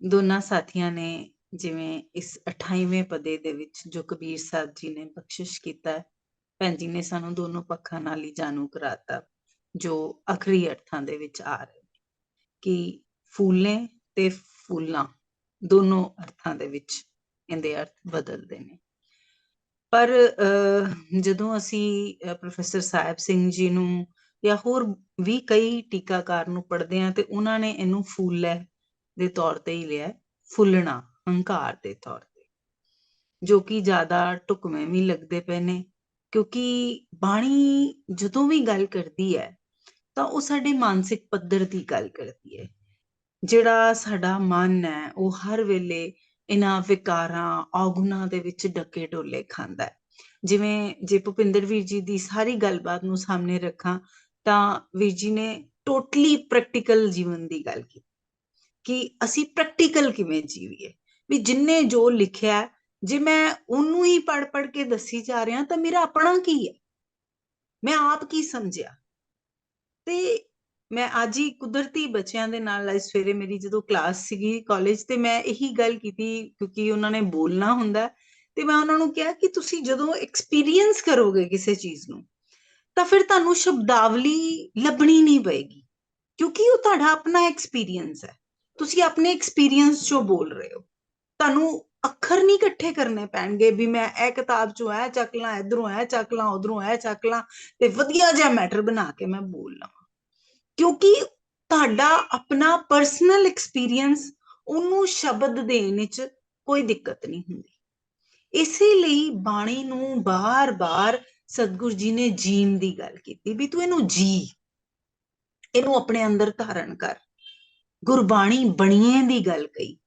ਦੋਨਾਂ ਸਾਥੀਆਂ ਨੇ ਜਿਵੇਂ ਇਸ 28ਵੇਂ ਪਦੇ ਦੇ ਵਿੱਚ ਜੋ ਕਬੀਰ ਸਾਹਿਬ ਜੀ ਨੇ ਬਖਸ਼ਿਸ਼ ਕੀਤਾ ਭੈਣ ਜੀ ਨੇ ਸਾਨੂੰ ਦੋਨੋਂ ਪੱਖਾਂ ਨਾਲ ਹੀ ਜਾਣੂ ਕਰਾਤਾ ਜੋ ਅਖਰੀ ਅਰਥਾਂ ਦੇ ਵਿੱਚ ਆ ਰਹੇ ਨੇ ਕਿ ਫੂਲੇ ਤੇ ਫੁੱਲਾਂ ਦੋਨੋਂ ਅਰਥਾਂ ਦੇ ਵਿੱਚ ਇਹਦੇ ਅਰਥ ਬਦਲਦੇ ਨੇ। ਪਰ ਅਹ, ਜਦੋਂ ਅਸੀਂ ਪ੍ਰੋਫੈਸਰ ਸਾਹਿਬ ਸਿੰਘ ਜੀ ਨੂੰ ਜਾਂ ਹੋਰ ਵੀ ਕਈ ਟੀਕਾਕਾਰ ਨੂੰ ਪੜ੍ਹਦੇ ਆ ਤੇ ਉਹਨਾਂ ਨੇ ਇਹਨੂੰ ਫੂਲ ਦੇ ਤੌਰ ਤੇ ਹੀ ਲਿਆ ਫੁੱਲਣਾ, ਹੰਕਾਰ ਦੇ ਤੌਰ ਤੇ, ਜੋ ਕਿ ਜ਼ਿਆਦਾ ਢੁਕਵੇਂ ਵੀ ਲੱਗਦੇ ਪਏ ਨੇ, ਕਿਉਂਕਿ ਬਾਣੀ ਜਦੋਂ ਵੀ ਗੱਲ ਕਰਦੀ ਹੈ, ਤਾਂ ਉਹ ਸਾਡੇ ਮਾਨਸਿਕ ਪੱਧਰ ਦੀ ਗੱਲ ਕਰਦੀ ਹੈ, ਜਿਹੜਾ ਸਾਡਾ ਮਨ ਹੈ, ਉਹ ਹਰ ਵੇਲੇ ਇਹਨਾਂ ਵਿਕਾਰਾਂ, ਔਗੁਣਾਂ ਦੇ ਵਿੱਚ ਡੱਕੇ ਡੋਲੇ ਖਾਂਦਾ ਹੈ, ਜਿਵੇਂ ਜੇ ਭੁਪਿੰਦਰ ਵੀਰ ਜੀ ਦੀ ਸਾਰੀ ਗੱਲਬਾਤ ਨੂੰ ਸਾਹਮਣੇ ਰੱਖਾਂ ਤਾਂ ਵੀਰ ਜੀ ਨੇ ਟੋਟਲੀ ਪ੍ਰੈਕਟੀਕਲ ਜੀਵਨ ਦੀ ਗੱਲ ਕੀਤੀ ਕਿ ਅਸੀਂ ਪ੍ਰੈਕਟੀਕਲ ਕਿਵੇਂ ਜੀਵੀਏ, ਵੀ ਜਿੰਨੇ ਜੋ ਲਿਖਿਆ ਜੇ ਮੈਂ ਉਹਨੂੰ ਹੀ ਪੜ ਪੜ ਕੇ ਦੱਸੀ ਜਾ ਰਿਹਾ ਤਾਂ ਮੇਰਾ ਆਪਣਾ ਕੀ ਹੈ? ਮੈਂ ਆਪ ਕੀ ਸਮਝਿਆ? ਤੇ ਮੈਂ ਅੱਜ ਹੀ ਕੁਦਰਤੀ ਬੱਚਿਆਂ ਦੇ ਨਾਲ ਅੱਜ ਸਵੇਰੇ ਮੇਰੀ ਜਦੋਂ ਕਲਾਸ ਸੀਗੀ ਕਾਲਜ ਤੇ ਮੈਂ ਇਹੀ ਗੱਲ ਕੀਤੀ ਕਿਉਂਕਿ ਉਹਨਾਂ ਨੇ ਬੋਲਣਾ ਹੁੰਦਾ ਤੇ ਮੈਂ ਉਹਨਾਂ ਨੂੰ ਕਿਹਾ ਕਿ ਤੁਸੀਂ ਜਦੋਂ ਐਕਸਪੀਰੀਅੰਸ ਕਰੋਗੇ ਕਿਸੇ ਚੀਜ਼ ਨੂੰ ਤਾਂ ਫਿਰ ਤੁਹਾਨੂੰ ਸ਼ਬਦਾਵਲੀ ਲੱਭਣੀ ਨਹੀਂ ਪਏਗੀ, ਕਿਉਂਕਿ ਉਹ ਤੁਹਾਡਾ ਆਪਣਾ ਐਕਸਪੀਰੀਅੰਸ ਹੈ। ਤੁਸੀਂ ਆਪਣੇ ਐਕਸਪੀਰੀਅੰਸ ਚੋਂ ਬੋਲ ਰਹੇ ਹੋ। ਤੁਹਾਨੂੰ ਅੱਖਰ ਨਹੀਂ ਇਕੱਠੇ ਕਰਨੇ ਪੈਣਗੇ ਵੀ ਮੈਂ ਇਹ ਕਿਤਾਬ ਚੋਂ ਇਹ ਚੱਕ ਲਾਂ, ਇਧਰੋਂ ਇਹ ਚੱਕ ਲਾਂ, ਉਧਰੋਂ ਇਹ ਚੱਕ ਲਾਂ ਤੇ ਵਧੀਆ ਜਿਹਾ ਮੈਟਰ ਬਣਾ ਕੇ ਮੈਂ ਬੋਲ ਲਵਾਂ। ਕਿਉਂਕਿ ਤੁਹਾਡਾ ਆਪਣਾ ਪਰਸਨਲ ਐਕਸਪੀਰੀਅੰਸ ਉਹਨੂੰ ਸ਼ਬਦ ਦੇਣ ਵਿੱਚ ਕੋਈ ਦਿੱਕਤ ਨਹੀਂ ਹੁੰਦੀ। ਇਸੇ ਲਈ ਬਾਣੀ ਨੂੰ ਬਾਰ-ਬਾਰ ਸਤਿਗੁਰ ਜੀ ਨੇ ਜੀਣ ਦੀ ਗੱਲ ਕੀਤੀ ਵੀ ਤੂੰ ਇਹਨੂੰ ਜੀ ਇਹਨੂੰ ਆਪਣੇ ਅੰਦਰ ਧਾਰਨ ਕਰ। ਗੁਰਬਾਣੀ ਬਣੀਏ ਦੀ ਗੱਲ ਕਹੀ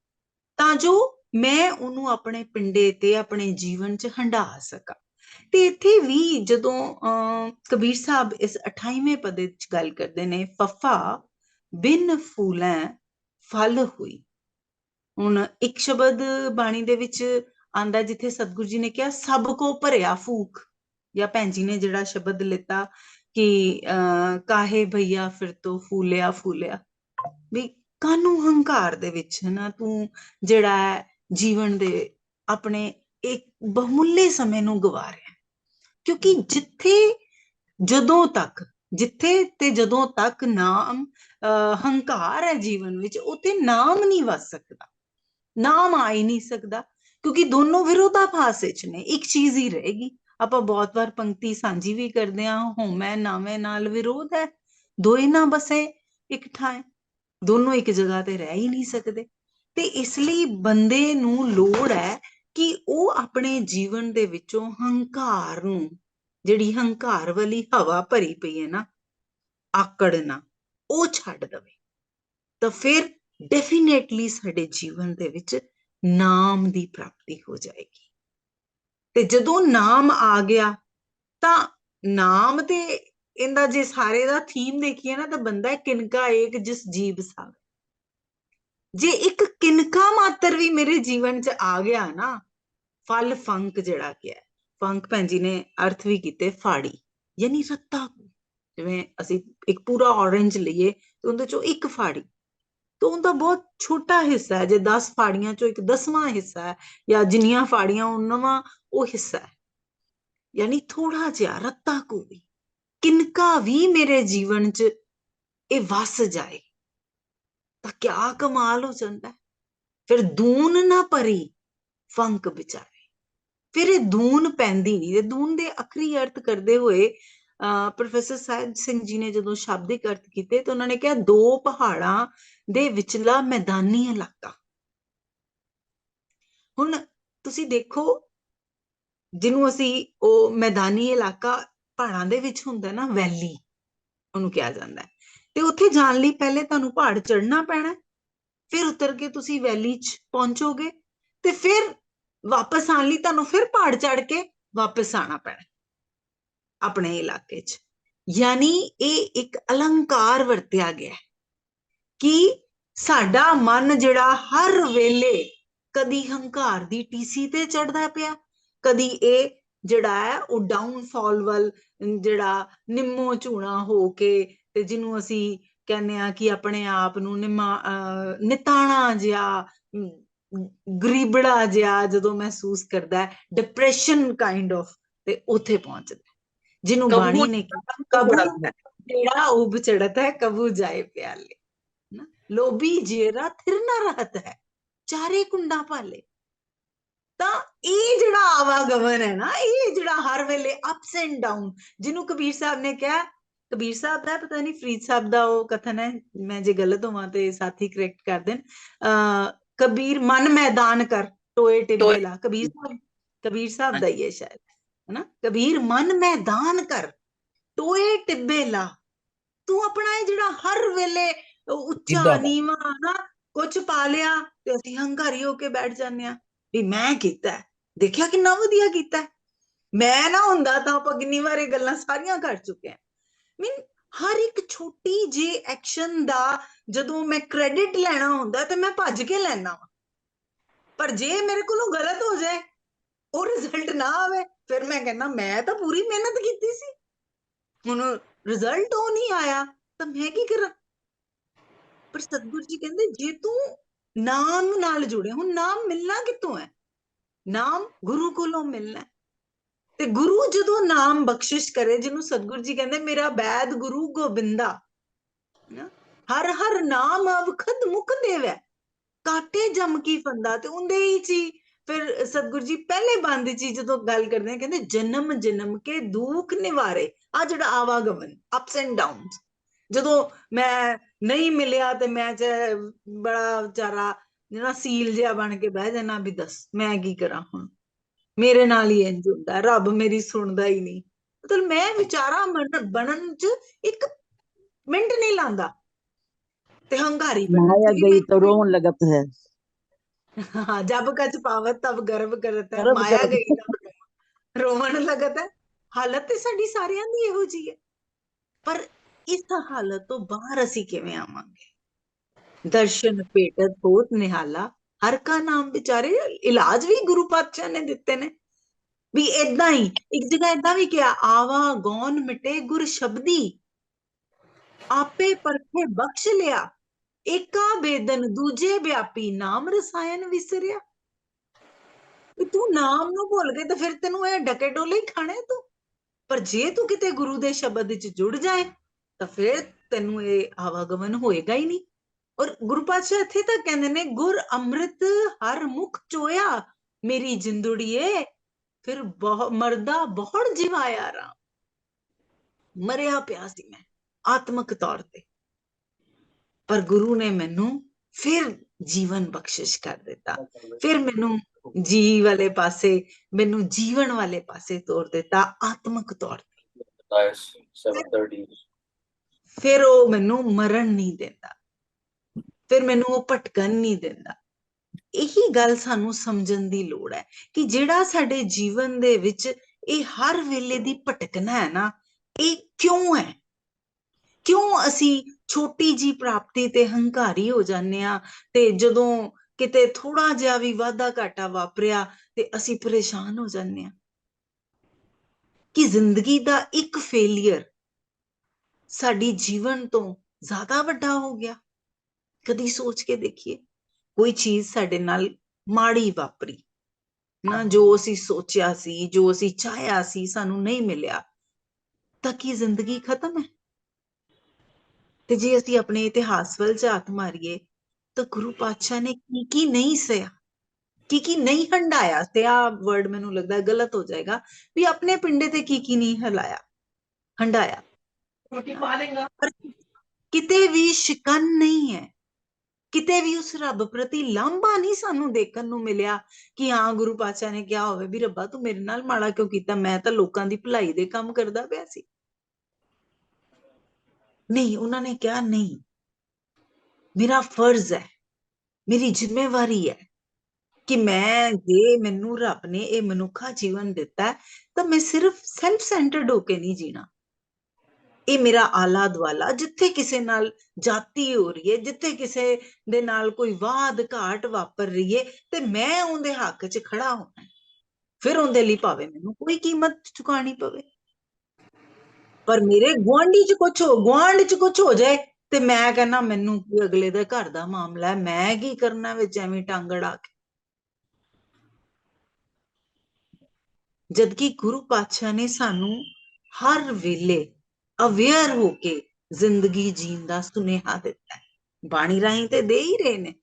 ਤਾਂ ਜੋ ਮੈਂ ਉਹਨੂੰ ਆਪਣੇ ਪਿੰਡੇ ਤੇ ਆਪਣੇ ਜੀਵਨ 'ਚ ਹੰਢਾ ਸਕਾਂ। ਤੇ ਇੱਥੇ ਵੀ ਜਦੋਂ ਅਹ, ਕਬੀਰ ਸਾਹਿਬ ਇਸ 28ਵੇਂ ਪਦੇ 'ਚ ਗੱਲ ਕਰਦੇ ਨੇ ਫਫਾ ਬਿਨ ਫੂਲਾਂ ਫਲ ਹੋਈ। ਹੁਣ ਇੱਕ ਸ਼ਬਦ ਬਾਣੀ ਦੇ ਵਿੱਚ ਆਂਦਾ ਜਿੱਥੇ ਸਤਿਗੁਰੂ ਜੀ ਨੇ ਕਿਹਾ ਸਭ ਕੋ ਭਰਿਆ ਫੂਕ। ਜਾਂ ਭੈਣ ਜੀ ਨੇ ਜਿਹੜਾ ਸ਼ਬਦ ਲਿੱਤਾ ਕਿ ਅਹ, ਕਾਹੇ ਭਈਆ ਫਿਰ ਤੋਂ ਫੂਲਿਆ ਫੂਲਿਆ। ਵੀ ਕਾਨੂੰ ਹੰਕਾਰ ਦੇ ਵਿੱਚ ਨਾ ਤੂੰ ਜਿਹੜਾ ਹੈ ਜੀਵਨ ਦੇ ਆਪਣੇ ਇੱਕ ਬਹੁਮੁੱਲੇ ਸਮੇਂ ਨੂੰ ਗਵਾ ਰਿਹਾ। ਕਿਉਂਕਿ ਜਿੱਥੇ ਜਦੋਂ ਤੱਕ ਜਿੱਥੇ ਤੇ ਜਦੋਂ ਤੱਕ ਨਾਮ ਅਹ, ਹੰਕਾਰ ਹੈ ਜੀਵਨ ਵਿੱਚ ਉੱਥੇ ਨਾਮ ਨਹੀਂ ਵਸ ਸਕਦਾ। ਨਾਮ ਆ ਹੀ ਨਹੀਂ ਸਕਦਾ। ਕਿਉਂਕਿ ਦੋਨੋਂ ਵਿਰੋਧਾਭਾਸ ਵਿੱਚ ਨੇ ਇੱਕ ਚੀਜ਼ ਹੀ ਰਹੇਗੀ। ਆਪਾਂ ਬਹੁਤ ਵਾਰ ਪੰਕਤੀ ਸਾਂਝੀ ਵੀ ਕਰਦੇ ਹਾਂ ਹੋਮੈ ਨਾਵੇਂ ਨਾਲ ਵਿਰੋਧ ਹੈ, ਦੋਏ ਨਾ ਬਸੇ ਇੱਕ ਥਾਂ ਦੋਨੋਂ ਇੱਕ ਜਗ੍ਹਾ ਤੇ ਰਹਿ ਹੀ ਨਹੀਂ ਸਕਦੇ। ਤੇ ਇਸ ਲਈ ਬੰਦੇ ਨੂੰ ਲੋੜ ਹੈ ਕਿ ਉਹ ਆਪਣੇ ਜੀਵਨ ਦੇ ਵਿੱਚੋਂ ਹੰਕਾਰ ਨੂੰ, ਜਿਹੜੀ ਹੰਕਾਰ ਵਾਲੀ ਹਵਾ ਭਰੀ ਪਈ ਹੈ ਨਾ, ਆਕੜ ਨਾ, ਉਹ ਛੱਡ ਦਵੇ। ਤਾਂ ਫਿਰ ਡੈਫੀਨੇਟਲੀ ਸਾਡੇ ਜੀਵਨ ਦੇ ਵਿੱਚ ਨਾਮ ਦੀ ਪ੍ਰਾਪਤੀ ਹੋ ਜਾਏਗੀ। ਤੇ ਜਦੋਂ ਨਾਮ ਆ ਗਿਆ ਤਾਂ ਨਾਮ ਤੇ ਇਹਦਾ ਜੇ ਸਾਰੇ ਦਾ ਥੀਮ ਦੇਖੀਏ ਨਾ ਤਾਂ ਬੰਦਾ ਕਿਨਕਾ ਏਕ ਜਿਸ ਜੀਵ ਸਾਗ। ਜੇ ਇੱਕ ਕਿਨਕਾ ਮਾਤਰ ਵੀ ਮੇਰੇ ਜੀਵਨ 'ਚ ਆ ਗਿਆ ਨਾ ਫਲ ਫੰਕ ਜਿਹੜਾ ਕਿ ਹੈ, ਫੰਕ ਭੈਣ ਜੀ ਨੇ ਅਰਥ ਵੀ ਕੀਤੇ ਫਾੜੀ ਯਾਨੀ ਰੱਤਾ। ਜਿਵੇਂ ਅਸੀਂ ਇੱਕ ਪੂਰਾ ਔਰੰਜ ਲਈਏ ਤੇ ਉਹਦੇ ਚੋਂ ਇੱਕ ਫਾੜੀ। ਤਾਂ ਉਹਦਾ ਬਹੁਤ ਛੋਟਾ ਹਿੱਸਾ ਹੈ, ਜੇ 10 ਫਾੜੀਆਂ ਚੋਂ ਇੱਕ ਦਸਵਾਂ ਹਿੱਸਾ ਹੈ ਜਾਂ ਜਿੰਨੀਆਂ ਫਾੜੀਆਂ ਉਹਨਵਾਂ, ਉਹ ਹਿੱਸਾ ਹੈ। ਯਾਨੀ ਥੋੜਾ ਜਿਹਾ ਰੱਤਾ ਕੋ ਵੀ ਕਿਨਕਾ ਵੀ ਮੇਰੇ ਜੀਵਨ 'ਚ ਇਹ ਵਸ ਜਾਏ, ਤਾਂ ਕਿਆ ਕਮਾਲ ਹੋ ਜਾਂਦਾ ਫਿਰ ਦੂਨ ਨਾ ਭਰੀ, ਫੰਕ ਵਿਚਾਰੇ। ਫਿਰ ਇਹ ਦੂਨ ਪੈਂਦੀ ਨਹੀਂ। ਤੇ ਦੂਨ ਦੇ ਅਖਰੀ ਅਰਥ ਕਰਦੇ ਹੋਏ, ਅਹ ਪ੍ਰੋਫੈਸਰ ਸਾਹਿਬ ਸਿੰਘ ਜੀ ਨੇ ਜਦੋਂ ਸ਼ਾਬਦਿਕ ਅਰਥ ਕੀਤੇ, ਤਾਂ ਉਹਨਾਂ ਨੇ ਕਿਹਾ, ਦੋ ਪਹਾੜਾਂ ਦੇ ਵਿਚਲਾ ਮੈਦਾਨੀ ਇਲਾਕਾ। ਹੁਣ ਤੁਸੀਂ ਦੇਖੋ, ਜਿਹਨੂੰ ਅਸੀਂ ਉਹ ਮੈਦਾਨੀ ਇਲਾਕਾ ਪਹਾੜਾਂ ਦੇ ਵਿੱਚ ਹੁੰਦਾ ਨਾ, ਵੈਲੀ, ਉਹਨੂੰ ਕਿਹਾ ਜਾਂਦਾ ਹੈ। ਤੇ ਉੱਥੇ ਜਾਣ ਲਈ ਪਹਿਲੇ ਤੁਹਾਨੂੰ ਪਹਾੜ ਚੜ੍ਹਨਾ ਪੈਣਾ ਫਿਰ ਉਤਰ ਕੇ ਤੁਸੀਂ ਵੈਲੀ 'ਚ ਪਹੁੰਚੋਗੇ ਤੇ ਫਿਰ ਵਾਪਸ ਆਉਣ ਲਈ ਤੁਹਾਨੂੰ ਫਿਰ ਪਹਾੜ ਚੜ੍ਹ ਕੇ ਵਾਪਸ ਆਣਾ ਪੈਣਾ ਆਪਣੇ ਇਲਾਕੇ 'ਚ। ਯਾਨੀ ਇਹ ਇੱਕ ਅਲੰਕਾਰ ਵਰਤਿਆ ਗਿਆ ਹੈ। ਕਿ ਸਾਡਾ ਮਨ ਜਿਹੜਾ ਹਰ ਵੇਲੇ ਕਦੀ ਹੰਕਾਰ ਦੀ ਟੀਸੀ ਤੇ ਚੜਦਾ ਪਿਆ ਕਦੀ ਇਹ ਜਿਹੜਾ ਹੈ ਉਹ ਡਾਊਨਫਾਲ ਵੱਲ ਜਿਹੜਾ ਨਿੰਮੋ ਝੂਣਾ ਹੋ ਕੇ ਤੇ ਜਿਹਨੂੰ ਅਸੀਂ ਕਹਿੰਦੇ ਆ ਕਿ ਆਪਣੇ ਆਪ ਨੂੰ ਨਿਤਾਣਾ ਜਿਹਾ ਗਰੀਬੜਾ ਜਿਹਾ ਜਦੋਂ ਮਹਿਸੂਸ ਕਰਦਾ ਹੈ ਡਿਪਰੈਸ਼ਨ ਕਾਈਂਡ ਆਫ ਤੇ ਉੱਥੇ ਪਹੁੰਚਦਾ। ਜਿਹਨੂੰ ਬਾਣੀ ਨੇ ਕਿਹਾ ਕਬੂ ਜਿਹੜਾ ਉਬ ਚੜਤ ਹੈ ਕਬੂ ਜਾਏ ਪਿਆਲੇ ਲੋਭੀ ਜੇਰਾ ਥਿਰ ਨਾ ਰਹਤ ਹੈ ਚਾਰੇ ਕੁੰਡਾ ਭਾਲੇ। ਤਾਂ ਇਹ ਜਿਹੜਾ ਆਵਾਗਮਨ ਹੈ ਨਾ ਇਹ ਜਿਹੜਾ ਹਰ ਵੇਲੇ ਅਪਸ ਐਂਡ ਡਾਊਨ ਜਿਹਨੂੰ ਕਬੀਰ ਸਾਹਿਬ ਨੇ ਕਿਹਾ ਕਬੀਰ ਸਾਹਿਬ ਦਾ ਪਤਾ ਨਹੀਂ ਫਰੀਦ ਸਾਹਿਬ ਦਾ ਉਹ ਕਥਨ ਹੈ ਮੈਂ ਜੇ ਗਲਤ ਹੋਵਾਂ ਤੇ ਸਾਥੀ ਕਰੈਕਟ ਕਰ ਦੇਣ। ਅ ਕਬੀਰ ਮਨ ਮੈਦਾਨ ਕਰ ਟੋਏ ਟਿੱਬੇ। ਲਾ। ਕਬੀਰ ਸਾਹਿਬ ਕਬੀਰ ਸਾਹਿਬ ਦਾ ਹੀ ਹੈ ਸ਼ਾਇਦ ਹਨਾ? ਕਬੀਰ ਮਨ ਮੈਦਾਨ ਕਰ ਟੋਏ ਟਿੱਬੇ ਲਾ। ਤੂੰ ਆਪਣਾ ਇਹ ਜਿਹੜਾ ਹਰ ਵੇਲੇ ਉੱਚਾ ਸਿੱਧਾ ਵਾ। ਨੀਵਾਂ ਨਾ ਕੁਝ ਪਾ ਲਿਆ ਤੇ ਅਸੀਂ ਹੰਕਾਰੀ ਹੋ ਕੇ ਬੈਠ ਜਾਂਦੇ ਆ ਵੀ ਮੈਂ ਕੀਤਾ। ਦੇਖਿਆ ਕਿੰਨਾ ਵਧੀਆ ਕੀਤਾ। ਮੈਂ ਨਾ ਹੁੰਦਾ ਤਾਂ ਆਪਾਂ ਕਿੰਨੀ ਵਾਰ ਇਹ ਗੱਲਾਂ ਸਾਰੀਆਂ ਕਰ ਚੁੱਕੇ ਆ ਮੀਨ ਹਰ ਇੱਕ ਛੋਟੀ ਜੀ ਐਕਸ਼ਨ ਦਾ ਜਦੋਂ ਮੈਂ ਕ੍ਰੈਡਿਟ ਲੈਣਾ ਹੁੰਦਾ ਤੇ ਮੈਂ ਭੱਜ ਕੇ ਲੈਣਾ ਵਾ ਪਰ ਜੇ ਮੇਰੇ ਕੋਲੋਂ ਗਲਤ ਹੋ ਜਾਏ ਉਹ ਰਿਜ਼ਲਟ ਨਾ ਆਵੇ ਫਿਰ ਮੈਂ ਕਹਿੰਦਾ ਮੈਂ ਤਾਂ ਪੂਰੀ ਮਿਹਨਤ ਕੀਤੀ ਸੀ ਹੁਣ ਰਿਜ਼ਲਟ ਉਹ ਨਹੀਂ ਆਇਆ ਤਾਂ ਮੈਂ ਕੀ ਕਰਾਂ ਪਰ ਸਤਿਗੁਰੂ ਜੀ ਕਹਿੰਦੇ, ਜੇ ਤੂੰ ਨਾਮ ਨਾਲ ਜੁੜੇ ਹੁਣ ਨਾਮ ਮਿਲਣਾ ਕਿੱਥੋਂ ਹੈ? ਨਾਮ ਗੁਰੂ ਕੋਲੋਂ ਮਿਲਣਾ ਤੇ ਗੁਰੂ ਜਦੋਂ ਨਾਮ ਬਖਸ਼ਿਸ਼ ਕਰੇ, ਜਿਹਨੂੰ ਸਤਿਗੁਰੂ ਜੀ ਕਹਿੰਦੇ, ਮੇਰਾ ਬੈਦ ਗੁਰੂ ਗੋਬਿੰਦਾ ਹਰ ਹਰ ਨਾਮ ਅਵਖਦ ਮੁਖ ਦੇਵੈ, ਕਾਟੇ ਜਮ ਕੀ ਫੰਦਾ, ਤੇ ਉਹਦੇ ਹੀ ਚ ਫਿਰ ਸਤਿਗੁਰੂ ਜੀ ਪਹਿਲੇ ਬੰਦ ਚ ਜਦੋਂ ਗੱਲ ਕਰਦੇ ਨੇ ਕਹਿੰਦੇ ਜਨਮ ਜਨਮ ਕੇ ਦੁੱਖ ਨਿਵਾਰੇ ਆ ਜਿਹੜਾ ਆਵਾਗਮਨ ਅਪਸ ਐਂਡ ਡਾਊਨਸ ਜਦੋਂ ਮੈਂ ਨਹੀਂ ਮਿਲਿਆ ਤੇ ਮੈਂ ਬੜਾ ਵਿਚਾਰਾ ਜਿਹੜਾ ਸੀਲ ਜਿਹਾ ਬਣ ਕੇ ਬਹਿ ਜਾਣਾ ਵੀ ਦੱਸ ਮੈਂ ਕੀ ਕਰਾਂ ਹੁਣ? ਮੇਰੇ ਨਾਲ ਹੀ ਇੰਜ ਹੁੰਦਾ ਰੱਬ ਮੇਰੀ ਸੁਣਦਾ ਹੀ ਨਹੀਂ। ਮਤਲਬ ਮੈਂ ਵਿਚਾਰਾ ਬਣਨ ਚ ਇੱਕ ਮਿੰਟ ਨਹੀਂ ਲਾਂਦਾ ਤੇ ਹੰਗਾਰੀ ਮਾਇਆ ਗਈ ਤਾਂ ਰੋਣ ਲੱਗਤ ਹੈ। ਹਾਂ ਜਬ ਕਚ ਪਾਵਤ ਤਬ ਗਰਭ ਕਰਤ ਹੈ ਮਾਇਆ ਗਈ ਤਾਂ ਰੋਣ ਲੱਗਤ ਹੈ। ਹਾਲਤ ਤੇ ਸਾਡੀ ਸਾਰਿਆਂ ਦੀ ਇਹੋ ਜੀ ਹੈ। ਪਰ ਇਸ ਹਾਲਤ ਤੋਂ ਬਾਹਰ ਅਸੀਂ ਕਿਵੇਂ ਆਵਾਂਗੇ? ਦਰਸ਼ਨ ਭੇਟਤ ਹੋਤ ਨਿਹਾਲਾ, ਹਰ ਕਾ ਨਾਮ ਵਿਚਾਰੇ ਇਲਾਜ ਵੀ ਗੁਰੂ ਪਾਤਸ਼ਾਹ ਨੇ ਦਿੱਤੇ ਨੇ। ਵੀ ਇਦਾਂ ਹੀ, ਇੱਕ ਜਗ੍ਹਾ ਇਦਾਂ ਵੀ ਕਿਹਾ, ਆਵਾ ਗੌਨ ਮਿਟੇ, ਗੁਰ ਸ਼ਬਦੀ। ਆਪੇ ਪਰਖੇ, ਬਖਸ਼ ਲਿਆ। ਏਕਾ ਬੇਦਨ ਦੂਜੇ ਵਿਆਪੀ, ਨਾਮ ਰਸਾਇਣ ਵਿਸਰਿਆ। ਵੀ ਤੂੰ ਨਾਮ ਨੂੰ ਭੁੱਲ ਗਏ ਤਾਂ ਫਿਰ ਤੈਨੂੰ ਇਹ ਡਕੇ ਡੋਲੇ ਹੀ ਖਾਣੇ ਤੂੰ। ਪਰ ਜੇ ਤੂੰ ਕਿਤੇ ਗੁਰੂ ਦੇ ਸ਼ਬਦ ਵਿੱਚ ਜੁੜ ਜਾਏ ਤਾਂ ਫਿਰ ਤੈਨੂੰ ਇਹ ਆਵਾਗਮਨ ਹੋਏਗਾ ਹੀ ਨਹੀਂ। ਔਰ ਗੁਰੂ ਪਾਤਸ਼ਾਹ ਇੱਥੇ ਤਾਂ ਕਹਿੰਦੇ ਨੇ, ਗੁਰ ਅੰਮ੍ਰਿਤ ਹਰ ਮੁਖ ਚੋਇਆ, ਮੇਰੀ ਜਿੰਦੜੀਏ, ਫਿਰ ਬਹੁ, ਮਰਦਾ ਬਹੁੜ ਜਿਵਾਇਆ ਰਾਮ। ਮਰਿਆ ਪਿਆ ਸੀ ਮੈਂ, ਆਤਮਿਕ ਤੌਰ ਤੇ। ਪਰ ਗੁਰੂ ਨੇ ਮੈਨੂੰ ਫਿਰ ਜੀਵਨ ਬਖਸ਼ਿਸ਼ ਕਰ ਦਿੱਤਾ। ਫਿਰ ਮੈਨੂੰ ਜੀ ਵਾਲੇ ਪਾਸੇ, ਮੈਨੂੰ ਜੀਵਨ ਵਾਲੇ ਪਾਸੇ ਤੋਰ ਦਿੱਤਾ, ਆਤਮਿਕ ਤੌਰ ਤੇ। 7:30. ਫਿਰ ਉਹ ਮੈਨੂੰ ਮਰਨ ਨਹੀਂ ਦਿੰਦਾ। ਫਿਰ ਮੈਨੂੰ ਉਹ ਭਟਕਣ ਨਹੀਂ ਦਿੰਦਾ। ਇਹੀ ਗੱਲ ਸਾਨੂੰ ਸਮਝਣ ਦੀ ਲੋੜ ਹੈ ਕਿ ਜਿਹੜਾ ਸਾਡੇ ਜੀਵਨ ਦੇ ਵਿੱਚ ਇਹ ਹਰ ਵੇਲੇ ਦੀ ਭਟਕਣਾ ਹੈ ਨਾ, ਇਹ ਕਿਉਂ ਹੈ? ਕਿਉਂ ਅਸੀਂ ਛੋਟੀ ਜੀ ਪ੍ਰਾਪਤੀ ਤੇ ਹੰਕਾਰੀ ਹੋ ਜਾਂਦੇ ਆ ਤੇ ਜਦੋਂ ਕਿਤੇ ਥੋੜਾ ਜਿਹਾ ਵੀ ਵਾਧਾ ਘਾਟਾ ਵਾਪਰਿਆ ਤੇ ਅਸੀਂ ਪਰੇਸ਼ਾਨ ਹੋ ਜਾਂਦੇ ਆ ਕਿ ਜ਼ਿੰਦਗੀ ਦਾ ਇੱਕ ਫੇਲਿਅਰ ਸਾਡੀ ਜੀਵਨ ਤੋਂ ਜ਼ਿਆਦਾ ਵੱਡਾ ਹੋ ਗਿਆ। ਕਦੀ ਸੋਚ ਕੇ ਦੇਖੀਏ, ਕੋਈ ਚੀਜ਼ ਸਾਡੇ ਨਾਲ ਮਾੜੀ ਵਾਪਰੀ। ਨਾ ਜੋ ਅਸੀਂ ਸੋਚਿਆ ਸੀ, ਜੋ ਅਸੀਂ ਚਾਹਿਆ ਸੀ, ਸਾਨੂੰ ਨਹੀਂ ਮਿਲਿਆ, ਤਾਂ ਕੀ ਜ਼ਿੰਦਗੀ ਖਤਮ ਹੈ? ਤੇ ਜੇ ਅਸੀਂ ਆਪਣੇ ਇਤਿਹਾਸ ਵੱਲ ਝਾਤ ਮਾਰੀਏ, ਤਾਂ ਗੁਰੂ ਪਾਤਸ਼ਾਹ ਨੇ ਕੀ ਕੀ ਨਹੀਂ ਸਿਆ, ਕੀ ਕੀ ਨਹੀਂ ਹੰਡਾਇਆ ਤੇ ਆ ਵਰਡ ਮੈਨੂੰ ਲੱਗਦਾ ਗਲਤ ਹੋ ਜਾਏਗਾ, ਵੀ ਆਪਣੇ ਪਿੰਡੇ ਤੇ ਕੀ ਕੀ ਨਹੀਂ ਹਲਾਇਆ ਹੰਡਾਇਆ ਰੋਟੀ ਪਾ ਲੇਗਾ। ਕਿਤੇ ਵੀ ਸ਼ਿਕਨ ਨਹੀਂ ਹੈ। ਕਿਤੇ ਵੀ ਉਸ ਰੱਬ ਪ੍ਰਤੀ ਲਾਂਭਾ ਨਹੀਂ ਸਾਨੂੰ ਦੇਖਣ ਨੂੰ ਮਿਲਿਆ ਕਿ ਹਾਂ, ਗੁਰੂ ਪਾਤਸ਼ਾਹ ਨੇ ਕਿਹਾ ਹੋਵੇ ਵੀ ਰੱਬਾ ਤੂੰ ਮੇਰੇ ਨਾਲ ਮਾੜਾ ਕਿਉਂ ਕੀਤਾ? ਮੈਂ ਤਾਂ ਲੋਕਾਂ ਦੀ ਭਲਾਈ ਦੇ ਕੰਮ ਕਰਦਾ ਪਿਆ ਸੀ। ਨਹੀਂ, ਉਹਨਾਂ ਨੇ ਕਿਹਾ, ਨਹੀਂ, ਮੇਰਾ ਫਰਜ਼ ਹੈ, ਮੇਰੀ ਜ਼ਿੰਮੇਵਾਰੀ ਹੈ ਕਿ ਮੈਂ ਜੇ ਮੈਨੂੰ ਰੱਬ ਨੇ ਇਹ ਮਨੁੱਖਾ ਜੀਵਨ ਦਿੱਤਾ ਤਾਂ ਮੈਂ ਸਿਰਫ ਸੈਲਫ ਸੈਂਟਰਡ ਹੋ ਕੇ ਨਹੀਂ ਜੀਣਾ। ਇਹ ਮੇਰਾ ਆਲਾ ਦੁਆਲਾ, ਜਿੱਥੇ ਕਿਸੇ ਨਾਲ ਜਾਤੀ ਹੋ ਰਹੀ ਹੈ, ਜਿੱਥੇ ਕਿਸੇ ਦੇ ਨਾਲ ਕੋਈ ਵਾਦ ਘਾਟ ਵਾਪਰ ਰਹੀ ਹੈ, ਤੇ ਮੈਂ ਉਹਦੇ ਹੱਕ 'ਚ ਖੜਾ ਹੋਣਾ। ਫਿਰ ਉਹਦੇ ਲਈ ਭਾਵੇਂ ਮੈਨੂੰ ਕੋਈ ਕੀਮਤ ਚੁਕਾਣੀ ਪਵੇ। ਪਰ ਮੇਰੇ ਗੁਆਂਢੀ 'ਚ ਕੁਝ ਹੋ, ਗੁਆਂਢ 'ਚ ਕੁਝ ਹੋ ਜਾਏ, ਤੇ ਮੈਂ ਕਹਿੰਦਾ ਮੈਨੂੰ ਕੀ ਅਗਲੇ ਦੇ ਘਰ ਦਾ ਮਾਮਲਾ ਹੈ, ਮੈਂ ਕੀ ਕਰਨਾ ਵਿੱਚ ਐਵੇਂ ਟਾਂਗੜਾ ਕੇ। ਜਦਕਿ ਗੁਰੂ ਪਾਤਸ਼ਾਹ ਨੇ ਸਾਨੂੰ ਹਰ ਵੇਲੇ ਅਵੇਅਰ ਹੋ ਕੇ ਜ਼ਿੰਦਗੀ ਜੀਣ ਦਾ ਸੁਨੇਹਾ ਦਿੱਤਾ ਹੈ। ਬਾਣੀ ਰਾਹੀਂ ਤੇ ਦੇ ਹੀ ਰਹੇ ਨੇ।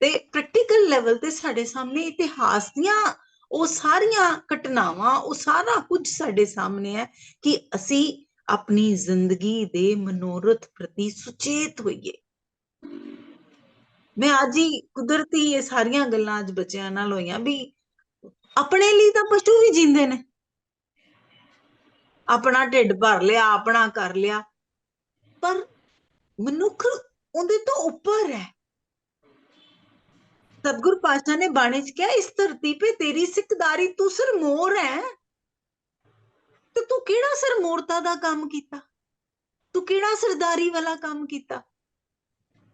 ਤੇ ਪ੍ਰੈਕਟੀਕਲ ਲੈਵਲ ਤੇ ਸਾਡੇ ਸਾਹਮਣੇ ਇਤਿਹਾਸ ਦੀਆਂ ਉਹ ਸਾਰੀਆਂ ਘਟਨਾਵਾਂ, ਉਹ ਸਾਰਾ ਕੁਝ ਸਾਡੇ ਸਾਹਮਣੇ ਹੈ ਕਿ ਅਸੀਂ ਆਪਣੀ ਜ਼ਿੰਦਗੀ ਦੇ ਮਨੋਰਥ ਪ੍ਰਤੀ ਸੁਚੇਤ ਹੋਈਏ। ਮੈਂ ਅੱਜ ਹੀ ਕੁਦਰਤੀ ਇਹ ਸਾਰੀਆਂ ਗੱਲਾਂ ਅੱਜ ਬੱਚਿਆਂ ਨਾਲ ਹੋਈਆਂ ਵੀ ਆਪਣੇ ਲਈ ਤਾਂ ਪਸ਼ੂ ਵੀ ਜਿੰਦੇ ਨੇ। ਆਪਣਾ ਢਿੱਡ ਭਰ ਲਿਆ, ਆਪਣਾ ਕਰ ਲਿਆ। ਪਰ ਮਨੁੱਖ ਉਹਦੇ ਤੋਂ ਉੱਪਰ ਹੈ। ਸਤਿਗੁਰ ਪਾਤਸ਼ਾਹ ਨੇ ਬਾਣੀ ਚ ਕਿਹਾ, ਇਸ ਧਰਤੀ ਤੇ ਤੇਰੀ ਸਿੱਖਦਾਰੀ ਤੂੰ ਸਰਮੋਰ ਹੈ। ਤੇ ਤੂੰ ਕਿਹੜਾ ਸਰਮੋਰਤਾ ਦਾ ਕੰਮ ਕੀਤਾ? ਤੂੰ ਕਿਹੜਾ ਸਰਦਾਰੀ ਵਾਲਾ ਕੰਮ ਕੀਤਾ?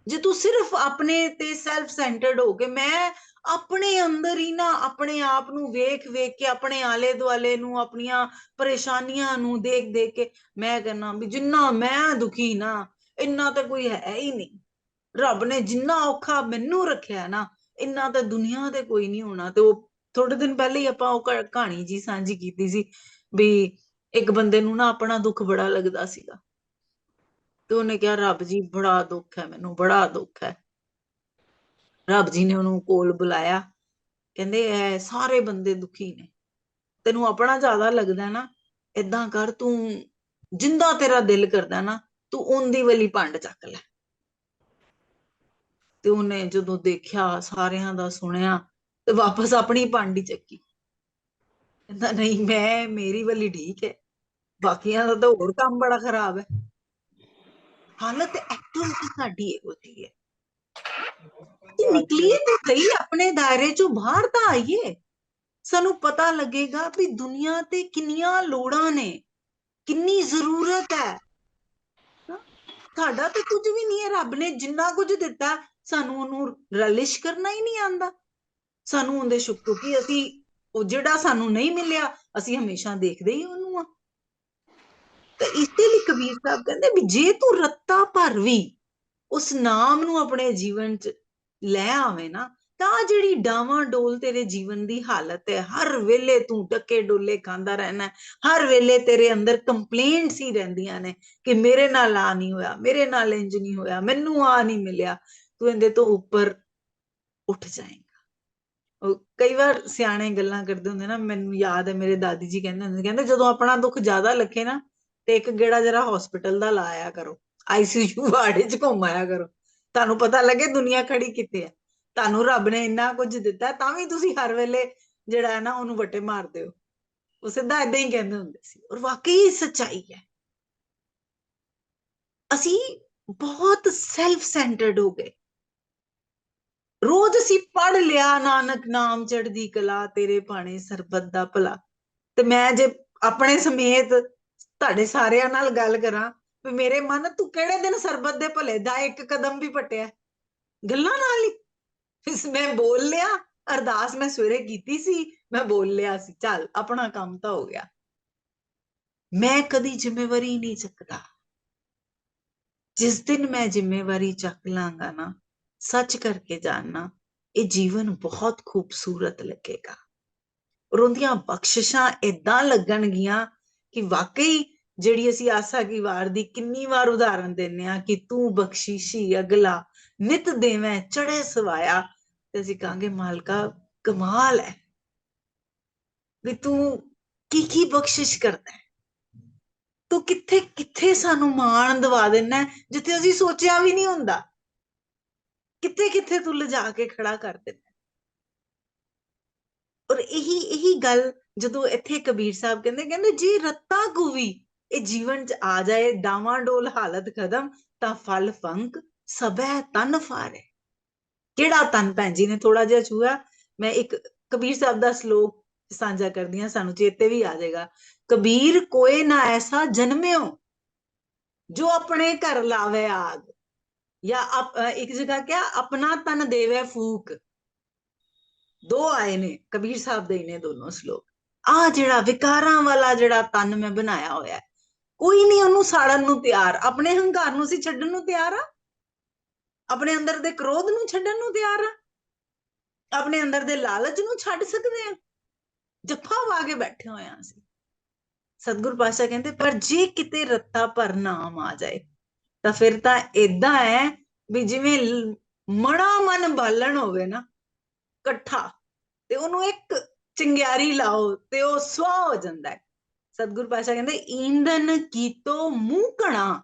ਜੇ ਤੂੰ ਸਿਰਫ ਆਪਣੇ ਤੇ ਸੈਲਫ ਸੈਂਟਰਡ ਹੋ ਕੇ ਮੈਂ ਆਪਣੇ ਅੰਦਰ ਹੀ ਨਾ ਆਪਣੇ ਆਪ ਨੂੰ ਵੇਖ ਵੇਖ ਕੇ, ਆਪਣੇ ਆਲੇ ਦੁਆਲੇ ਨੂੰ, ਆਪਣੀਆਂ ਪਰੇਸ਼ਾਨੀਆਂ ਨੂੰ ਦੇਖ ਦੇਖ ਕੇ ਮੈਂ ਕਹਿੰਨਾ ਵੀ ਜਿੰਨਾ ਮੈਂ ਦੁਖੀ ਨਾ, ਇੰਨਾ ਤਾਂ ਕੋਈ ਹੈ ਹੀ ਨਹੀਂ। ਰੱਬ ਨੇ ਜਿੰਨਾ ਔਖਾ ਮੈਨੂੰ ਰੱਖਿਆ ਨਾ, ਇੰਨਾ ਤਾਂ ਦੁਨੀਆ ਤੇ ਕੋਈ ਨਹੀਂ ਹੋਣਾ। ਤੇ ਉਹ ਥੋੜੇ ਦਿਨ ਪਹਿਲੇ ਹੀ ਆਪਾਂ ਉਹ ਕ- ਕਹਾਣੀ ਜੀ ਸਾਂਝੀ ਕੀਤੀ ਸੀ ਵੀ ਇੱਕ ਬੰਦੇ ਨੂੰ ਨਾ ਆਪਣਾ ਦੁੱਖ ਬੜਾ ਲੱਗਦਾ ਸੀਗਾ। ਤੇ ਉਹਨੇ ਕਿਹਾ, ਰੱਬ ਜੀ, ਬੜਾ ਦੁੱਖ ਹੈ ਮੈਨੂੰ, ਬੜਾ ਦੁੱਖ ਹੈ। ਰੱਬ ਜੀ ਨੇ ਉਹਨੂੰ ਕੋਲ ਬੁਲਾਇਆ। ਕਹਿੰਦੇ, ਐ ਸਾਰੇ ਬੰਦੇ ਦੁਖੀ ਨੇ। ਤੈਨੂੰ ਆਪਣਾ ਜ਼ਿਆਦਾ ਲੱਗਦਾ ਨਾ, ਏਦਾਂ ਕਰ, ਤੂੰ ਜਿੰਦਾ ਤੇਰਾ ਦਿਲ ਕਰਦਾ ਨਾ, ਤੂੰ ਉਹਦੀ ਵਾਲੀ ਭੰਡ ਚੱਕ ਲੈ। ਤੇ ਉਹਨੇ ਜਦੋਂ ਦੇਖਿਆ, ਸਾਰਿਆਂ ਦਾ ਸੁਣਿਆ, ਤੇ ਵਾਪਸ ਆਪਣੀ ਪੰਡ ਹੀ ਚੱਕੀ। ਕਹਿੰਦਾ, ਨਹੀਂ, ਮੈਂ, ਮੇਰੀ ਵਾਲੀ ਠੀਕ ਹੈ ਬਾਕੀਆਂ ਦਾ ਤਾਂ ਹੋਰ ਕੰਮ ਬੜਾ ਖਰਾਬ ਹੈ ਹਾਲਤ ਐਕਚੁਅਲ ਸਾਡੀ ਇਹੋ ਜਿਹੀ ਹੈ ਕਿ ਨਿਕਲੀਏ ਤੇ ਸਹੀ ਆਪਣੇ ਦਾਇਰੇ ਚੋਂ ਬਾਹਰ ਤਾਂ ਆਈਏ ਸਾਨੂੰ ਪਤਾ ਲੱਗੇਗਾ ਵੀ ਦੁਨੀਆ ਤੇ ਕਿੰਨੀਆਂ ਲੋੜਾਂ ਨੇ, ਕਿੰਨੀ ਜ਼ਰੂਰਤ ਹੈ। ਨਾ? ਤੇ ਕੁਝ ਵੀ ਨਹੀਂ ਹੈ, ਰੱਬ ਨੇ ਜਿੰਨਾ ਕੁਝ ਦਿੱਤਾ, ਸਾਨੂੰ ਉਹਨੂੰ ਰਲਿਸ਼ ਕਰਨਾ ਹੀ ਨਹੀਂ ਆਂਦਾ ਸਾਨੂੰ ਉਹਦੇ ਸ਼ੁਕਰ ਕਿ ਅਸੀਂ ਉਹ ਜਿਹੜਾ ਸਾਨੂੰ ਨਹੀਂ ਮਿਲਿਆ, ਅਸੀਂ ਹਮੇਸ਼ਾ ਦੇਖਦੇ ਹੀ ਉਹਨੂੰ ਆ। ਤੇ ਇਸੇ ਲਈ ਕਬੀਰ ਸਾਹਿਬ ਕਹਿੰਦੇ ਵੀ ਜੇ ਤੂੰ ਰੱਤਾ ਭਰ ਵੀ, ਉਸ ਨਾਮ ਨੂੰ ਆਪਣੇ ਜੀਵਨ 'ਚ ਲੈ ਆਵੇ ਨਾ ਤਾਂ ਜਿਹੜੀ ਡਾਵਾਂ ਡੋਲ ਤੇਰੇ ਜੀਵਨ ਦੀ ਹਾਲਤ ਹੈ ਹਰ ਵੇਲੇ ਤੂੰ ਟੱਕੇ ਡੋਲੇ ਖਾਂਦਾ ਰਹਿਣਾ ਹੈ, ਹਰ ਵੇਲੇ ਤੇਰੇ ਅੰਦਰ ਕੰਪਲੇਂਟਸ ਹੀ ਰਹਿੰਦੀਆਂ ਨੇ ਕਿ ਮੇਰੇ ਨਾਲ ਆ ਨਹੀਂ ਹੋਇਆ ਮੇਰੇ ਨਾਲ ਇੰਜ ਨਹੀਂ ਹੋਇਆ ਮੈਨੂੰ ਆ ਨਹੀਂ ਮਿਲਿਆ ਤੂੰ ਇਹਦੇ ਤੋਂ ਉੱਪਰ ਉੱਠ ਜਾਏਗਾ। ਉਹ ਕਈ ਵਾਰ ਸਿਆਣੇ ਗੱਲਾਂ ਕਰਦੇ ਹੁੰਦੇ ਨਾ ਮੈਨੂੰ ਯਾਦ ਹੈ ਮੇਰੇ ਦਾਦੀ ਜੀ ਕਹਿੰਦੇ ਹੁੰਦੇ ਕਹਿੰਦੇ ਜਦੋਂ ਆਪਣਾ ਦੁੱਖ ਜ਼ਿਆਦਾ ਲੱਗੇ ਨਾ ਤੇ ਇੱਕ ਗੇੜਾ ਜਰਾ ਹਸਪੀਟਲ ਦਾ ਲਾਇਆ ਕਰੋ ਆਈਸੀਯੂ ਵਾਰਡ 'ਚ ਘੁੰਮਾਇਆ ਕਰੋ। ਤੁਹਾਨੂੰ ਪਤਾ ਲੱਗੇ ਦੁਨੀਆ ਖੜੀ ਕਿੱਥੇ ਹੈ ਤੁਹਾਨੂੰ ਰੱਬ ਨੇ ਇੰਨਾ ਕੁਝ ਦਿੱਤਾ, ਤਾਂ ਵੀ ਤੁਸੀਂ ਹਰ ਵੇਲੇ ਜਿਹੜਾ ਹੈ ਨਾ ਉਹਨੂੰ ਵੱਟੇ ਮਾਰਦੇ ਹੋ। ਉਹ ਸਿੱਧਾ ਇਦਾਂ ਹੀ ਕਹਿੰਦੇ ਹੁੰਦੇ ਸੀ। ਔਰ ਵਾਕਈ ਸੱਚਾਈ ਹੈ। ਅਸੀਂ ਬਹੁਤ ਸੈਲਫ ਸੈਂਟਰਡ ਹੋ ਗਏ। ਰੋਜ਼ ਅਸੀਂ ਪੜ ਲਿਆ, ਨਾਨਕ ਨਾਮ ਚੜ੍ਹਦੀ ਕਲਾ, ਤੇਰੇ ਭਾਣੇ ਸਰਬਤ ਦਾ ਭਲਾ। ਤੇ ਮੈਂ ਜੇ ਆਪਣੇ ਸਮੇਤ ਤੁਹਾਡੇ ਸਾਰਿਆਂ ਨਾਲ ਗੱਲ ਕਰਾਂ ਵੀ ਮੇਰੇ ਮਨ ਤੂੰ ਕਿਹੜੇ ਦਿਨ ਸਰਬਤ ਦੇ ਭਲੇ? ਦਾ ਇੱਕ ਕਦਮ ਵੀ ਪਟਿਆ। ਗੱਲਾਂ ਨਾਲ ਹੀ। ਇਸ ਮੈਂ ਬੋਲ ਲਿਆ। ਅਰਦਾਸ ਮੈਂ ਸਵੇਰੇ ਕੀਤੀ ਸੀ। ਮੈਂ ਬੋਲ ਲਿਆ ਸੀ। ਚੱਲ, ਆਪਣਾ ਕੰਮ ਤਾਂ ਹੋ ਗਿਆ। ਮੈਂ ਕਦੀ ਜ਼ਿੰਮੇਵਾਰੀ ਨਹੀਂ ਚੱਕਦਾ। ਜਿਸ ਦਿਨ ਮੈਂ ਜ਼ਿੰਮੇਵਾਰੀ ਚੱਕ ਲਾਂਗਾ ਨਾ, ਸੱਚ ਕਰਕੇ ਜਾਣਨਾ, ਇਹ ਜੀਵਨ ਬਹੁਤ ਖੂਬਸੂਰਤ ਲੱਗੇਗਾ। ਔਰ ਉਹਦੀਆਂ ਬਖਸ਼ਿਸ਼ਾਂ ਇਦਾਂ ਲੱਗਣਗੀਆਂ ਕਿ ਵਾਕਈ ਜਿਹੜੀ ਅਸੀਂ ਆਸਾ ਕੀ ਵਾਰ ਦੀ ਕਿੰਨੀ ਵਾਰ ਉਦਾਹਰਨ ਦਿੰਨੇ ਆ ਕਿ ਤੂੰ ਬਖਸ਼ੀਸ਼ੀ ਅਗਲਾ, ਨਿਤ ਦੇਵੇਂ ਚੜੇ ਸਵਾਇਆ। ਤੇ ਅਸੀਂ ਕਹਾਂਗੇ, ਮਾਲਕਾ, ਕਮਾਲ ਹੈ ਵੀ ਤੂੰ ਕੀ ਕੀ ਬਖਸ਼ਿਸ਼ ਕਰਦਾ ਹੈ ਤੂੰ ਕਿੱਥੇ ਕਿੱਥੇ ਸਾਨੂੰ ਮਾਣ ਦਵਾ ਦਿੰਦਾ ਜਿੱਥੇ ਅਸੀਂ ਸੋਚਿਆ ਵੀ ਨਹੀਂ ਹੁੰਦਾ? ਕਿੱਥੇ ਕਿੱਥੇ ਤੂੰ ਲਿਜਾ ਕੇ ਖੜਾ ਕਰ ਦਿੰਦਾ ਔਰ ਇਹੀ ਇਹੀ ਗੱਲ ਜਦੋਂ ਇੱਥੇ ਕਬੀਰ ਸਾਹਿਬ ਕਹਿੰਦੇ ਕਹਿੰਦੇ ਜੇ ਰੱਤਾ ਕੋ ਵੀ ਇਹ ਜੀਵਨ ਚ ਆ ਜਾਏ, ਡਾਵਾਂ ਡੋਲ ਹਾਲਤ ਖਤਮ, ਤਾਂ ਫਲ ਫੰਕ ਸਭੈ ਤਨ ਫਾਰੇ। ਕਿਹੜਾ ਤਨ ਭੈਣ ਜੀ ਨੇ ਥੋੜਾ ਜਿਹਾ ਛੂਆ ਮੈਂ ਇੱਕ ਕਬੀਰ ਸਾਹਿਬ ਦਾ ਸ਼ਲੋਕ ਸਾਂਝਾ ਕਰਦੀ ਹਾਂ, ਸਾਨੂੰ ਚੇਤੇ ਵੀ ਆ ਜਾਏਗਾ। ਕਬੀਰ ਕੋਏ ਨਾ ਐਸਾ ਜਨਮਿਓ, ਜੋ ਆਪਣੇ ਘਰ ਲਾਵੇ ਆਗ। ਜਾਂ ਅਪ- ਇੱਕ ਜਗ੍ਹਾ ਕਿਹਾ, ਆਪਣਾ ਤਨ ਦੇਵੇ ਫੂਕ। ਦੋ ਆਏ ਨੇ, ਕਬੀਰ ਸਾਹਿਬ ਦੇ ਹੀ ਨੇ ਦੋਨੋਂ ਸ਼ਲੋਕ। ਆ ਜਿਹੜਾ ਵਿਕਾਰਾਂ ਵਾਲਾ ਜਿਹੜਾ ਤਨ ਮੈਂ ਬਣਾਇਆ ਹੋਇਆ ਕੋਈ ਨਹੀਂ ਉਹਨੂੰ ਸਾੜਨ ਨੂੰ ਤਿਆਰ। ਆਪਣੇ ਹੰਕਾਰ ਨੂੰ ਅਸੀਂ ਛੱਡਣ ਨੂੰ ਤਿਆਰ ਆ। ਆਪਣੇ ਅੰਦਰ ਦੇ ਕ੍ਰੋਧ ਨੂੰ ਛੱਡਣ ਨੂੰ ਤਿਆਰ ਆ। ਆਪਣੇ ਅੰਦਰ ਦੇ ਲਾਲਚ ਨੂੰ ਛੱਡ ਸਕਦੇ ਆ। ਜੱਫਾ ਵਾ ਕੇ ਬੈਠੇ ਹੋਏ ਆ ਅਸੀਂ। ਸਤਿਗੁਰ ਪਾਸ਼ਾ ਕਹਿੰਦੇ, ਪਰ ਜੇ ਕਿਤੇ ਰੱਤਾ ਪਰ ਨਾਮ ਆ ਜਾਏ, ਤਾਂ ਫਿਰ ਤਾਂ ਇਦਾਂ ਹੈ ਵੀ ਜਿਵੇਂ ਮਣਾ ਮਨ ਬਾਲਣ ਹੋਵੇ ਨਾ, ਇਕੱਠਾ, ਤੇ ਉਹਨੂੰ ਇੱਕ ਚਿੰਗਿਆਰੀ ਲਾਓ ਤੇ ਉਹ ਸਵਾ ਹੋ ਜਾਂਦਾ ਹੈ। ਸਤਿਗੁਰ ਪਾਸ਼ਾ ਕਹਿੰਦੇ, ਈਂਧਨ ਕੀਤੋ ਮੂੰਹ ਕਣਾ,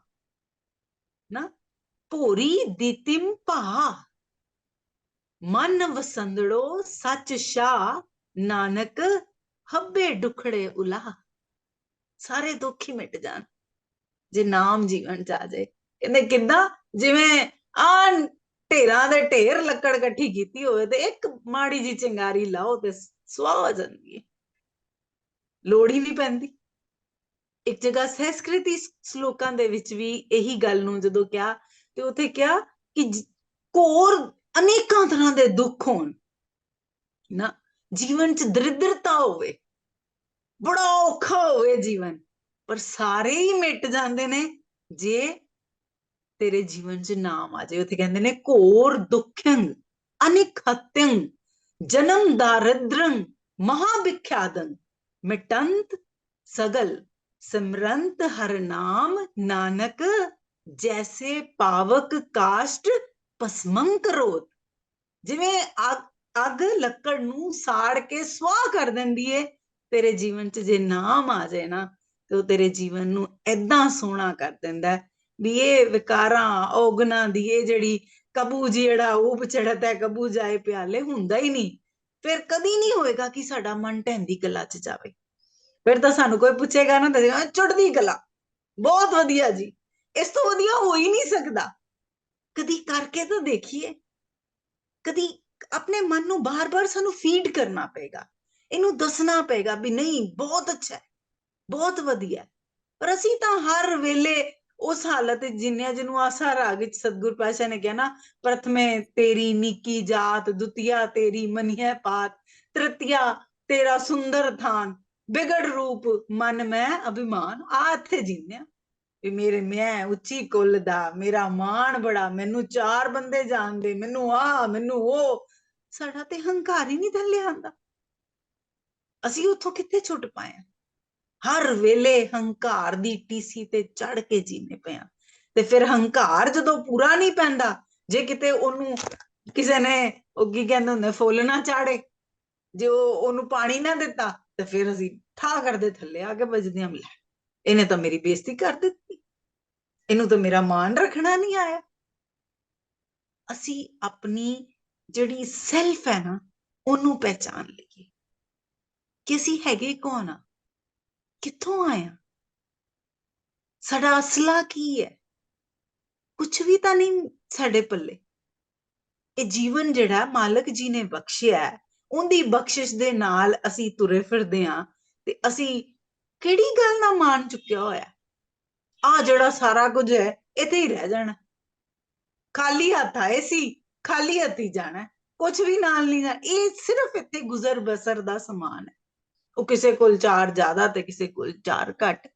ਨਾ ਭੋਰੀ ਦਿੱਤਿਮ ਭਾ ਮਨ ਵਸੰਦੜੋ ਸੱਚ ਸ਼ਾ ਨਾਨਕ ਹੱਬੇ ਡੁਖੜੇ ਉਲਾ ਸਾਰੇ ਦੁੱਖ ਹੀ ਮਿਟ ਜਾਣ, ਜੇ ਨਾਮ ਜੀਵਨ ਚ ਆ ਜਾਏ। ਕਹਿੰਦੇ ਕਿੱਦਾਂ? ਜਿਵੇਂ ਆ ਢੇਰਾਂ ਦੇ ਢੇਰ ਲੱਕੜ ਇਕੱਠੀ ਕੀਤੀ ਹੋਵੇ ਤੇ ਇੱਕ ਮਾੜੀ ਜੀ ਚਿੰਗਾਰੀ ਲਾਓ ਤੇ ਸਵਾਹ ਹੋ ਜਾਂਦੀ ਹੈ ਲੋੜ ਹੀ ਨਹੀਂ ਪੈਂਦੀ। ਇੱਕ ਜਗ੍ਹਾ ਸੰਸਕ੍ਰਿਤੀ ਸ਼ਲੋਕਾਂ ਦੇ ਵਿੱਚ ਵੀ ਇਹੀ ਗੱਲ ਨੂੰ ਜਦੋਂ ਕਿਹਾ, ਤੇ ਉੱਥੇ ਕਿਹਾ ਕਿ ਜ- ਘੋਰ ਅਨੇਕਾਂ ਤਰ੍ਹਾਂ ਦੇ ਦੁੱਖ ਹੋਣ। ਨਾ, ਜੀਵਨ ਚ ਦਰਿਦਰਤਾ ਹੋਵੇ, ਬੜਾ ਔਖਾ ਹੋਵੇ ਜੀਵਨ, ਪਰ ਸਾਰੇ ਹੀ ਮਿਟ ਜਾਂਦੇ ਨੇ ਜੇ ਤੇਰੇ ਜੀਵਨ ਚ ਨਾਮ ਆ ਜਾਏ। ਉੱਥੇ ਕਹਿੰਦੇ ਨੇ ਘੋਰ ਦੁੱਖੰ ਅਨਿਖਤੰ ਜਨਮ ਦਾਰਿਦ੍ਰੰ ਮਹਾਭਿਖਿਆਦੰ ਮਿਟੰਤ ਸਗਲ। ਸਮਰੰਤ ਹਰ ਨਾਮ ਨਾਨਕ, ਜੈਸੇ ਪਾਵਕ ਕਾਸ਼ਟ ਭਸਮੰ ਕਰੋਤ ਜਿਵੇਂ ਅੱਗ ਲੱਕੜ ਨੂੰ ਸਾੜ ਕੇ ਸਵਾਹ ਕਰ ਦਿੰਦੀ ਏ, ਤੇਰੇ ਜੀਵਨ 'ਚ ਜੇ ਨਾਮ ਆ ਜਾਏ ਨਾ, ਤੇ ਉਹ ਤੇਰੇ ਜੀਵਨ ਨੂੰ ਐਦਾਂ ਸੋਹਣਾ ਕਰ ਦਿੰਦਾ ਵੀ ਇਹ ਵਿਕਾਰਾਂ, ਔਗਣਾ ਦੀ ਇਹ ਜਿਹੜੀ ਕਬੂ ਜਿਹੜਾ ਉਹ ਚੜਤ ਹੈ ਕਬੂ ਜਾਏ ਪਿਆਲੇ, ਹੁੰਦਾ ਹੀ ਨਹੀਂ। ਫਿਰ ਕਦੀ ਨਹੀਂ ਹੋਏਗਾ ਕਿ ਸਾਡਾ ਮਨ ਢਹਿੰਦੀ ਕਲਾ 'ਚ ਜਾਵੇ। ਫਿਰ ਤਾਂ ਸਾਨੂੰ ਕੋਈ ਪੁੱਛੇਗਾ ਨਾ ਤਾਂ ਚੁੜਦੀ ਕਲਾ, ਬਹੁਤ ਵਧੀਆ ਜੀ। ਇਸ ਤੋਂ ਵਧੀਆ ਹੋ ਹੀ ਨਹੀਂ ਸਕਦਾ। ਕਦੀ ਕਰਕੇ ਤਾਂ ਦੇਖੀਏ। ਕਦੀ ਆਪਣੇ ਮਨ ਨੂੰ ਬਾਰ-ਬਾਰ ਸਾਨੂੰ ਫੀਡ ਕਰਨਾ ਪਏਗਾ। ਇਹਨੂੰ ਦੱਸਣਾ ਪਏਗਾ ਵੀ ਨਹੀਂ, ਬਹੁਤ ਅੱਛਾ ਹੈ, ਬਹੁਤ ਵਧੀਆ ਪਰ ਅਸੀਂ ਤਾਂ ਹਰ ਵੇਲੇ ਉਸ ਹਾਲਤ ਵਿੱਚ ਜਿੰਨੇ ਆ ਜਿਹਨੂੰ ਆਸਾ ਰਾਗ ਵਿੱਚ ਸਤਿਗੁਰ ਪਾਸ਼ਾ ਨੇ ਕਿਹਾ ਨਾ, ਪ੍ਰਥਮੇ ਤੇਰੀ ਨੀਕੀ ਜਾਤ, ਦੁਤੀਆ ਤੇਰੀ ਮਨੀਐ ਪਾਤ, ਤ੍ਰਿਤੀਆ ਤੇਰਾ ਸੁੰਦਰ ਥਾਨ। ਬਿਗੜ ਰੂਪ ਮਨ ਮੈਂ ਅਭਿਮਾਨ ਆ ਇੱਥੇ ਜੀਨਿਆ ਵੀ ਮੇਰੇ ਮੈਂ ਉੱਚੀ ਕੁੱਲ ਦਾ, ਮੇਰਾ ਮਾਣ ਬੜਾ, ਮੈਨੂੰ ਚਾਰ ਬੰਦੇ ਜਾਣਦੇ, ਮੈਨੂੰ ਆ ਮੈਨੂੰ ਉਹ। ਸਾਡਾ ਤੇ ਹੰਕਾਰ ਹੀ ਨਹੀਂ ਥੱਲੇ ਆਂਦਾ ਅਸੀਂ ਉੱਥੋਂ ਕਿੱਥੇ ਛੁੱਟ ਪਾਏ ਹਰ ਵੇਲੇ ਹੰਕਾਰ ਦੀ ਟੀਸੀ ਤੇ ਚੜ ਕੇ ਜੀਨੇ ਪਿਆ ਤੇ ਫਿਰ ਹੰਕਾਰ ਜਦੋਂ ਪੂਰਾ ਨਹੀਂ ਪੈਂਦਾ, ਜੇ ਕਿਤੇ ਉਹਨੂੰ ਕਿਸੇ ਨੇ, ਉਹ ਕੀ ਕਹਿੰਦੇ ਹੁੰਦੇ, ਫੁੱਲ ਨਾ ਚਾੜੇ ਜੇ ਉਹ ਉਹਨੂੰ ਪਾਣੀ ਨਾ ਦਿੱਤਾ ਤੇ ਫਿਰ ਅਸੀਂ ਠਾ ਕਰਦੇ ਥੱਲੇ ਆ ਕੇ ਵੱਜਦੇ ਹਾਂ ਲੈ ਇਹਨੇ ਤਾਂ ਮੇਰੀ ਬੇਇੱਜ਼ਤੀ ਕਰ ਦਿੱਤੀ। ਇਹਨੂੰ ਤਾਂ ਮੇਰਾ ਮਾਣ ਰੱਖਣਾ ਨਹੀਂ ਆਇਆ। ਅਸੀਂ ਆਪਣੀ ਜਿਹੜੀ ਸੈਲਫ ਹੈ ਨਾ, ਉਹਨੂੰ ਪਹਿਚਾਨ ਲਈਏ ਕਿ ਅਸੀਂ ਹੈਗੇ ਕੌਣ ਆ? ਕਿੱਥੋਂ ਆਏ ਆ? ਸਾਡਾ ਅਸਲਾ ਕੀ ਹੈ? ਕੁਝ ਵੀ ਤਾਂ ਨਹੀਂ ਸਾਡੇ ਪੱਲੇ। ਇਹ ਜੀਵਨ ਜਿਹੜਾ ਮਾਲਕ ਜੀ ਨੇ ਬਖਸ਼ਿਆ ਉਹਦੀ ਬਖਸ਼ਿਸ਼ ਦੇ ਨਾਲ ਅਸੀਂ ਤੁਰੇ ਫਿਰਦੇ ਆ ਤੇ ਅਸੀਂ ਕਿਹੜੀ ਗੱਲ ਨਾਲ ਮਾਨ ਚੁੱਕਿਆ ਹੋਇਆ? ਆ ਜਿਹੜਾ ਸਾਰਾ ਕੁਝ ਹੈ, ਇੱਥੇ ਹੀ ਰਹਿ ਜਾਣਾ। ਖਾਲੀ ਹੱਥ ਆਏ ਸੀ, ਖਾਲੀ ਹੱਥੀ ਜਾਣਾ। ਕੁਝ ਵੀ ਨਾਲ ਨਹੀਂ ਜਾਣਾ। ਇਹ ਸਿਰਫ ਇੱਥੇ ਗੁਜ਼ਰ ਬਸਰ ਦਾ ਸਮਾਨ ਹੈ। ਉਹ ਕਿਸੇ ਕੋਲ ਚਾਰ ਜ਼ਿਆਦਾ ਤੇ ਕਿਸੇ ਕੋਲ ਚਾਰ ਘੱਟ।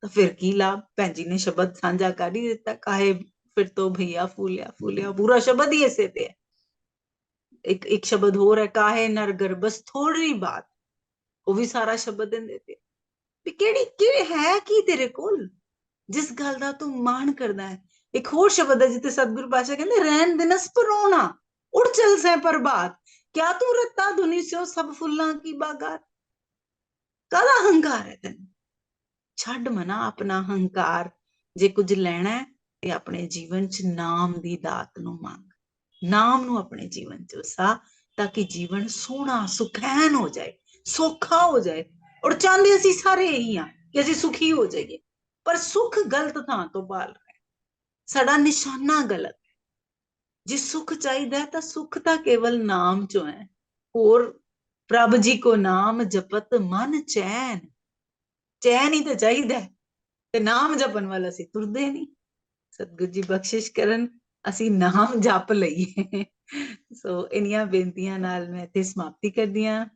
ਤਾਂ ਫਿਰ ਕੀ ਲਾਭ? ਭੈਣ ਜੀ ਨੇ ਸ਼ਬਦ ਸਾਂਝਾ ਕਰ ਹੀ ਦਿੱਤਾ। ਕਾਹੇ ਫਿਰ ਤੋਂ ਭਈਆ ਫੂਲਿਆ ਫੂਲਿਆ ਪੂਰਾ ਸ਼ਬਦ ਹੀ ਇਸੇ ਤੇ ਹੈ। ਇੱਕ ਇੱਕ ਸ਼ਬਦ ਹੋਰ ਹੈ ਕਾਹੇ ਨਰ ਗਰਬਸ ਥੋੜੀ ਬਾਤ ਉਹ ਵੀ ਸਾਰਾ ਸ਼ਬਦ ਦਿੰਦੇ ਤੇ ਵੀ ਕਿਹੜੀ ਕਿਹੜੇ ਹੈ ਕੀ ਤੇਰੇ ਕੋਲ ਜਿਸ ਗੱਲ ਦਾ ਤੂੰ ਮਾਣ ਕਰਦਾ ਹੈ ਇੱਕ ਹੋਰ ਸ਼ਬਦ ਹੈ ਜਿੱਥੇ ਸਤਿਗੁਰੂ ਪਾਸ਼ਾ ਕਹਿੰਦੇ ਰਹਿਣ ਦਿਨਸ ਪਰੋਣਾ ਉੜ ਚਲ ਸੈ ਪ੍ਰਭਾਤ ਕਿਆ ਤੂੰ ਰੱਤਾ ਦੁਨੀ ਸਿਓ ਸਭ ਫੁੱਲਾਂ ਕੀ ਬਾਗਾਤ ਕਾਹਦਾ ਹੰਕਾਰ ਹੈ ਤੈਨੂੰ ਛੱਡ ਮਨਾ ਆਪਣਾ ਹੰਕਾਰ ਜੇ ਕੁਝ ਲੈਣਾ ਹੈ ਤੇ ਆਪਣੇ ਜੀਵਨ 'ਚ ਨਾਮ ਦੀ ਦਾਤ ਨੂੰ ਮੰਗ ਨਾਮ ਨੂੰ ਆਪਣੇ ਜੀਵਨ 'ਚ ਵਸਾ ਤਾਂ ਕਿ ਜੀਵਨ ਸੋਹਣਾ ਸੁਖੈਨ ਹੋ ਜਾਏ, ਸੌਖਾ ਹੋ ਜਾਏ। ਔਰ ਚਾਹੁੰਦੇ ਅਸੀਂ ਸਾਰੇ ਇਹੀ ਆ ਕਿ ਅਸੀਂ ਸੁਖੀ ਹੋ ਜਾਈਏ। ਪਰ ਸੁਖ ਗਲਤ ਥਾਂ ਤੋਂ ਭਾਲ ਰਿਹਾ ਸਾਡਾ ਨਿਸ਼ਾਨਾ ਗਲਤ ਹੈ। ਜੇ ਸੁਖ ਚਾਹੀਦਾ ਤਾਂ ਸੁਖ ਤਾਂ ਕੇਵਲ ਨਾਮ ਚੋਂ ਹੈ। ਹੋਰ ਪ੍ਰਭ ਜੀ ਕੋ ਨਾਮ ਜਪਤ ਮਨ ਚੈਨ। ਚੈਨ ਹੀ ਤਾਂ ਚਾਹੀਦਾ ਤੇ ਨਾਮ ਜਪਣ ਵਾਲਾ ਸੀ ਤੁਰਦੇ ਨਹੀਂ। ਸਤਿਗੁਰ ਜੀ ਬਖਸ਼ਿਸ਼ ਕਰਨ। ਅਸੀਂ ਨਾਮ ਜਪ ਲਈਏ। ਸੋ ਇਨੀਆਂ ਬੇਨਤੀਆਂ ਨਾਲ ਮੈਂ ਇੱਥੇ ਸਮਾਪਤੀ ਕਰਦੀ ਹਾਂ।